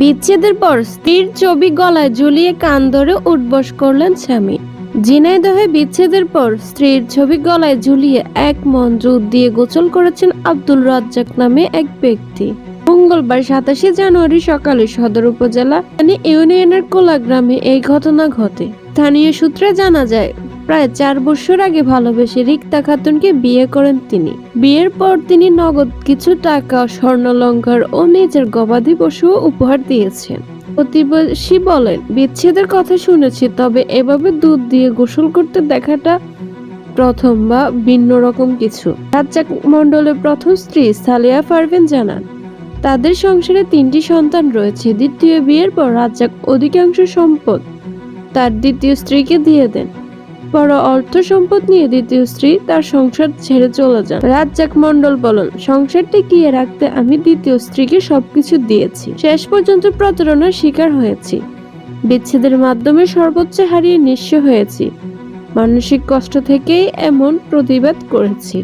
বিচ্ছেদের পর স্ত্রীর ছবি গলায় ঝুলিয়ে কান ধরে উঠবস করলেন স্বামী। ঝিনাইদহে বিচ্ছেদের পর স্ত্রীর ছবি গলায় ঝুলিয়ে এক মন জোর দিয়ে গোসল করেছেন আব্দুল রাজ্জাক নামে এক ব্যক্তি। মঙ্গলবার সাতাশে জানুয়ারি সকালে সদর উপজেলা ইউনিয়নের কোলা গ্রামে এই ঘটনা ঘটে। স্থানীয় সূত্রে জানা যায় প্রায় চার বছর আগে ভালোবেসে রিক্তা খাতুনকে বিয়ে করেন তিনি। বিয়ের পর তিনি নগদ কিছু টাকা স্বর্ণালঙ্কার ও নিজের গবাদি পশু উপহার দিয়েছেন। প্রতিবেশী বলেন, বিচ্ছেদের কথা শুনেছি, তবে এভাবে দুধ দিয়ে গোসল করতে দেখাটা প্রথম বা ভিন্ন রকম কিছু। রাজ্জাক মণ্ডলের প্রথম স্ত্রী সালিয়া পারভিন জানান, তাদের সংসারে তিনটি সন্তান রয়েছে। দ্বিতীয় বিয়ের পর রাজ্জাক অধিকাংশ সম্পদ তার দ্বিতীয় স্ত্রীকে দিয়ে দেন। বড় অর্থ সম্পদ নিয়ে দ্বিতীয় স্ত্রী তার সংসার ছেড়ে চলে যান। রাজ্জাক মন্ডল বলেন সংসার টিকিয়ে রাখতে আমি দ্বিতীয় স্ত্রীকে সবকিছু দিয়েছি। শেষ পর্যন্ত প্রতারণার শিকার হয়েছি। বিচ্ছেদের মাধ্যমে সর্বোচ্চ হারিয়ে নিঃস্ব হয়েছি। মানসিক কষ্ট থেকেই এমন প্রতিবাদ করেছি।